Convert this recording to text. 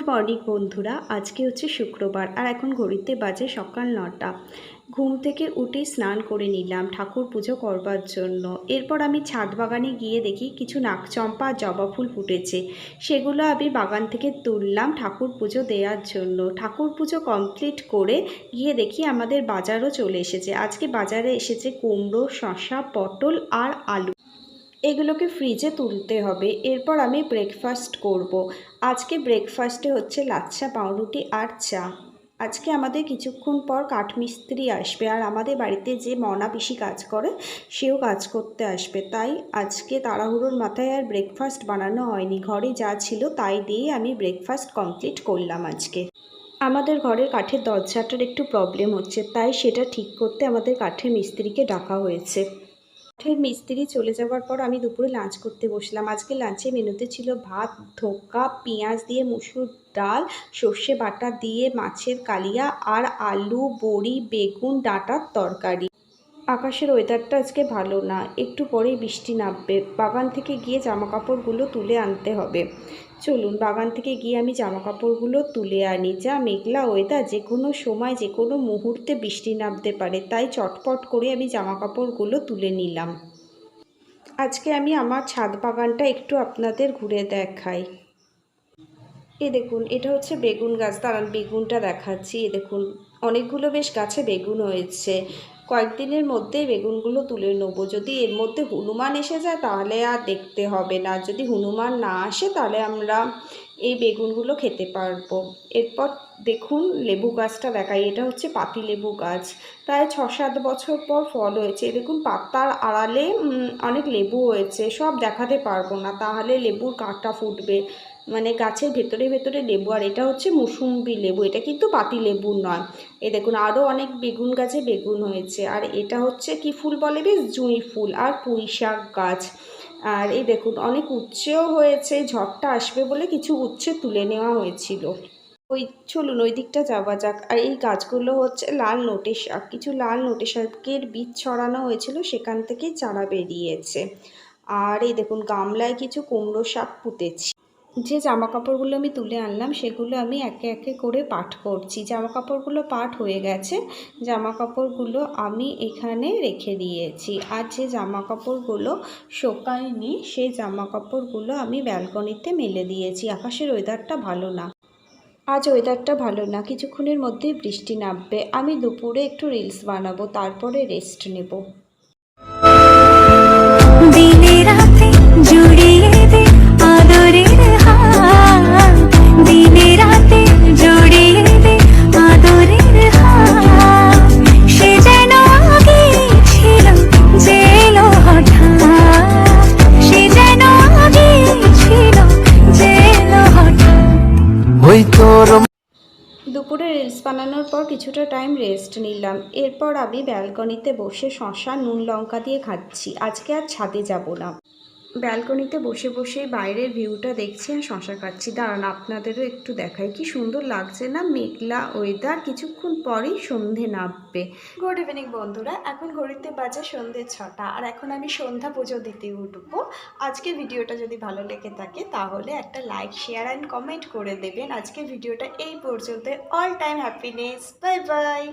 Good morning বন্ধুরা, আজকে হচ্ছে শুক্রবার আর এখন ঘড়িতে বাজে সকাল নটা। ঘুম থেকে উঠে স্নান করে নিলাম, ঠাকুর পুজো করবার জন্য। এরপর আমি ছাদ বাগানে গিয়ে দেখি কিছু নাকচম্পা জবা ফুল ফুটেছে। সেগুলো আমি বাগান থেকে তুললাম ঠাকুর পুজো দেওয়ার জন্য। ঠাকুর পুজো কমপ্লিট করে গিয়ে দেখি আমাদের বাজারও চলে এসেছে। আজকে বাজারে এসেছে কুমড়ো, শসা, পটল আর আলু। এগুলোকে ফ্রিজে তুলতে হবে। এরপর আমি ব্রেকফাস্ট করব। আজকে ব্রেকফাস্টে হচ্ছে লাচ্ছা, পাউরুটি আর চা। আজকে আমাদের কিছুক্ষণ পর কাঠমিস্ত্রি আসবে আর আমাদের বাড়িতে যে মনা পিসি কাজ করে, সেও কাজ করতে আসবে। তাই আজকে তাড়াহুড়োর মাথায় আর ব্রেকফাস্ট বানানো হয়নি। ঘরে যা ছিল তাই দিয়ে আমি ব্রেকফাস্ট কমপ্লিট করলাম আজকে। আমাদের ঘরের কাঠের দরজাটার একটু প্রবলেম হচ্ছে, তাই সেটা ঠিক করতে আমাদের কাঠের মিস্ত্রিকে ডাকা হয়েছে। কাঠের মিস্ত্রি চলে যাওয়ার পর আমি দুপুরে লাঞ্চ করতে বসলাম। আজকে লাঞ্চে মেনুতে ছিল ভাত, ধোকা, পেঁয়াজ দিয়ে মুসুর ডাল, সর্ষে বাটা দিয়ে মাছের কালিয়া, আর আলু, বড়ি, বেগুন, ডাঁটার তরকারি। আকাশের ওয়েদারটা আজকে ভালো না। একটু পরেই বৃষ্টি নামবে। বাগান থেকে গিয়ে জামা কাপড়গুলো তুলে আনতে হবে। চলুন, বাগান থেকে গিয়ে আমি জামা কাপড়গুলো তুলে আনি। যা মেঘলা ওয়েদার যে কোনো সময় যে কোনো মুহূর্তে বৃষ্টি নামতে পারে। তাই চটপট করে আমি জামা কাপড়গুলো তুলে নিলাম। আজকে আমি আমার ছাদ বাগানটা একটু আপনাদের ঘুরে দেখাই। এ দেখুন, এটা হচ্ছে বেগুন গাছ। দাঁড়ান, বেগুনটা দেখাচ্ছি। এ দেখুন, অনেকগুলো বেশ গাছে বেগুন হয়েছে। কয়েকদিনের মধ্যে বেগুনগুলো তুলে নেব। যদি এর মধ্যে হনুমান এসে যায়, তাহলে আর দেখতে হবে না। যদি হনুমান না আসে, তাহলে আমরা এই বেগুনগুলো খেতে পারব। এরপর দেখুন লেবু গাছটা দেখাই, এটা হচ্ছে পাতি লেবু গাছ। প্রায় ছ সাত বছর পর ফল হয়েছে। দেখুন পাতার আড়ালে অনেক লেবু হয়েছে, সব দেখাতে পারব না, তাহলে লেবুর কাঁটা ফুটবে। মানে গাছের ভেতরে ভেতরে লেবু, আর এটা হচ্ছে মুসুম্বি লেবু, এটা কিন্তু পাতি লেবু নয়। এ দেখুন আরও অনেক বেগুন গাছে বেগুন হয়েছে, আর এটা হচ্ছে কি ফুল বলে বেশ? জুঁই ফুল, আর পুঁই শাক গাছ। আর এই দেখুন, অনেক উচ্ছেও হয়েছে, ঝড়টা আসবে বলে কিছু উচ্ছে তুলে নেওয়া হয়েছিল। ওই, চলুন ওই দিকটা যাওয়া যাক। আর এই গাছগুলো হচ্ছে লাল নোটে শাক। কিছু লাল নোটে শাকের বীজ ছড়ানো হয়েছিল, সেখান থেকেই চারা বেরিয়েছে। আর এই দেখুন, গামলায় কিছু কুমড়ো শাক পুঁতেছি। যে জামা কাপড়গুলো আমি তুলে আনলাম, সেগুলো আমি একে একে করে পাঠ করছি। জামা কাপড়গুলো পাঠ হয়ে গেছে জামা কাপড়গুলো আমি এখানে রেখে দিয়েছি। আর যে জামা কাপড়গুলো শোকায়নি, সেই জামা কাপড়গুলো আমি ব্যালকনিতে মেলে দিয়েছি। আকাশের ওয়েদারটা ভালো না। আজ ওয়েদারটা ভালো না, কিছুক্ষণের মধ্যেই বৃষ্টি নামবে। আমি দুপুরে একটু রিলস বানাবো, তারপরে রেস্ট নেব। দিনে রাতে জুড়িয়ে রিলস বানানোর পর কিছুটা টাইম রেস্ট নিলাম। এরপর আমি ব্যালকনিতে বসে শশা নুন লঙ্কা দিয়ে খাচ্ছি আজকে আর ছাদে যাব না। ব্যালকনিতে বসে বসে বাইরের ভিউটা দেখছি আর শশা খাচ্ছি। দাঁড়ান, আপনাদেরও একটু দেখাই। কি সুন্দর লাগছে না? মেঘলা ওয়েদার কিছুক্ষণ পরেই সন্ধে নামবে। গুড ইভিনিং বন্ধুরা, এখন ঘড়িতে বাজে সন্ধে ছটা আর এখন আমি সন্ধ্যা পুজো দিতে উঠবো। আজকের ভিডিওটা যদি ভালো লেগে থাকে তাহলে একটা লাইক শেয়ার অ্যান্ড কমেন্ট করে দেবেন। আজকের ভিডিওটা এই পর্যন্ত all time happiness bye bye